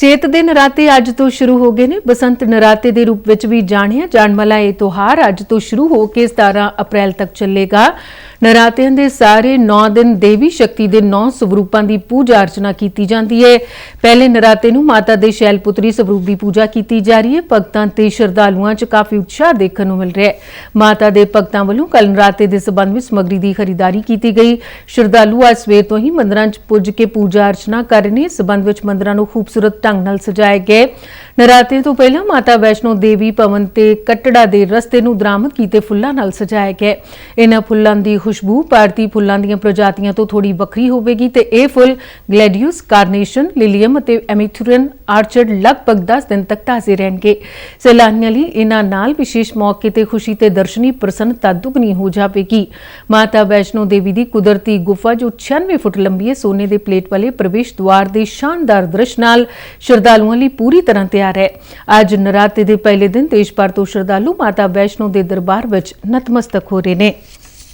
ਚੇਤ ਦੇ ਨਰਾਤੇ ਅੱਜ ਤੋਂ ਸ਼ੁਰੂ ਹੋ ਗਏ ਨੇ। ਬਸੰਤ ਨਰਾਤੇ ਦੇ ਰੂਪ ਵਿੱਚ ਵੀ ਜਾਣਿਆ ਜਾਣ ਵਾਲਾ ਇਹ ਤਿਉਹਾਰ ਅੱਜ ਤੋਂ ਸ਼ੁਰੂ ਹੋ ਕੇ 17 ਅਪ੍ਰੈਲ ਤੱਕ ਚੱਲੇਗਾ। ਨਰਾਤਿਆਂ ਦੇ ਸਾਰੇ 9 ਦਿਨ ਦੇਵੀ ਸ਼ਕਤੀ ਦੇ 9 ਸਵਰੂਪਾਂ ਦੀ ਪੂਜਾ ਅਰਚਨਾ ਕੀਤੀ ਜਾਂਦੀ ਹੈ। ਪਹਿਲੇ ਨਰਾਤੇ ਨੂੰ ਮਾਤਾ ਦੇ ਸ਼ੈਲਪੁੱਤਰੀ ਸਵਰੂਪ ਦੀ ਪੂਜਾ ਕੀਤੀ ਜਾ ਰਹੀ ਹੈ। ਭਗਤਾਂ ਤੇ ਸ਼ਰਧਾਲੂਆਂ 'ਚ ਕਾਫੀ ਉਤਸ਼ਾਹ ਦੇਖਣ ਨੂੰ ਮਿਲ ਰਿਹਾ ਹੈ। ਮਾਤਾ ਦੇ ਭਗਤਾਂ ਵੱਲੋਂ ਕੱਲ ਨਰਾਤੇ ਦੇ ਸਬੰਧ ਵਿੱਚ ਸਮੱਗਰੀ ਦੀ ਖਰੀਦਦਾਰੀ ਕੀਤੀ ਗਈ। ਸ਼ਰਧਾਲੂ ਅੱਜ ਸਵੇਰ ਤੋਂ ਹੀ ਮੰਦਰਾਂ 'ਚ ਪੁੱਜ ਕੇ ਪੂਜਾ ਅਰਚਨਾ ਕਰ ਰਹੇ ਨੇ। ਸਬੰਧ ਵਿੱਚ ਮੰਦਰਾਂ ਨੂੰ ਖੂਬਸੂਰਤ ਢੰਗ ਨਾਲ ਸਜਾਏ ਗਏ। ਨਰਾਤੇ ਤੋਂ ਪਹਿਲਾਂ ਮਾਤਾ ਵੈਸ਼ਨੋ ਦੇਵੀ ਭਵਨ ਤੇ ਕੱਟੜਾ ਦੇ ਰਸਤੇ ਨੂੰ ਦਰਾਮਦ ਕੀਤੇ ਫੁੱਲਾਂ ਨਾਲ ਸਜਾਇਆ ਗਿਆ ਹੈ। ਇਹਨਾਂ ਫੁੱਲਾਂ ਦੀ ਖੁਸ਼ਬੂ ਭਾਰਤੀ ਫੁੱਲਾਂ ਦੀਆਂ ਪ੍ਰਜਾਤੀਆਂ ਤੋਂ ਥੋੜੀ ਵੱਖਰੀ ਹੋਵੇਗੀ ਤੇ ਇਹ ਫੁੱਲ ਗਲੈਡੀਅਸ ਕਾਰਨੇਸ਼ਨ ਲਿਲੀਅਮ ਅਤੇ ਐਮੀਥੂਰਨ ਆਰਚਰਡ ਲਗਭਗ 10 ਦਿਨ ਤੱਕ ਤਾਜ਼ੇ ਰਹਿਣਗੇ। ਸੈਲਾਨੀਆਂ ਲਈ ਇਹਨਾਂ ਨਾਲ ਵਿਸ਼ੇਸ਼ ਮੌਕੇ ਤੇ ਖੁਸ਼ੀ ਤੇ ਦਰਸ਼ਨੀ, ਪ੍ਰਸੰਨਤਾ ਦੁੱਗਣੀ ਹੋ ਜਾਵੇਗੀ। ਮਾਤਾ ਵੈਸ਼ਨੋ ਦੇਵੀ ਦੀ ਕੁਦਰਤੀ ਗੁਫਾ, ਜੋ 96 ਫੁੱਟ ਲੰਬੀ ਹੈ, ਸੋਨੇ ਦੇ ਪਲੇਟ ਵਾਲੇ ਪ੍ਰਵੇਸ਼ ਦੁਆਰ ਦੇ ਸ਼ਾਨਦਾਰ ਦ੍ਰਿਸ਼ ਨਾਲ ਸ਼ਰਧਾਲੂਆਂ ਲਈ ਪੂਰੀ ਤਰ੍ਹਾਂ ਤਿਆਰ ਹੈ। ਅੱਜ ਨਰਾਤੇ ਦੇ ਪਹਿਲੇ ਦਿਨ ਦੇਸ਼ ਭਰ ਤੋਂ ਸ਼ਰਧਾਲੂ ਮਾਤਾ ਵੈਸ਼ਨੋ ਦੇ ਦਰਬਾਰ ਵਿੱਚ ਨਤਮਸਤਕ ਹੋ ਰਹੇ ਨੇ।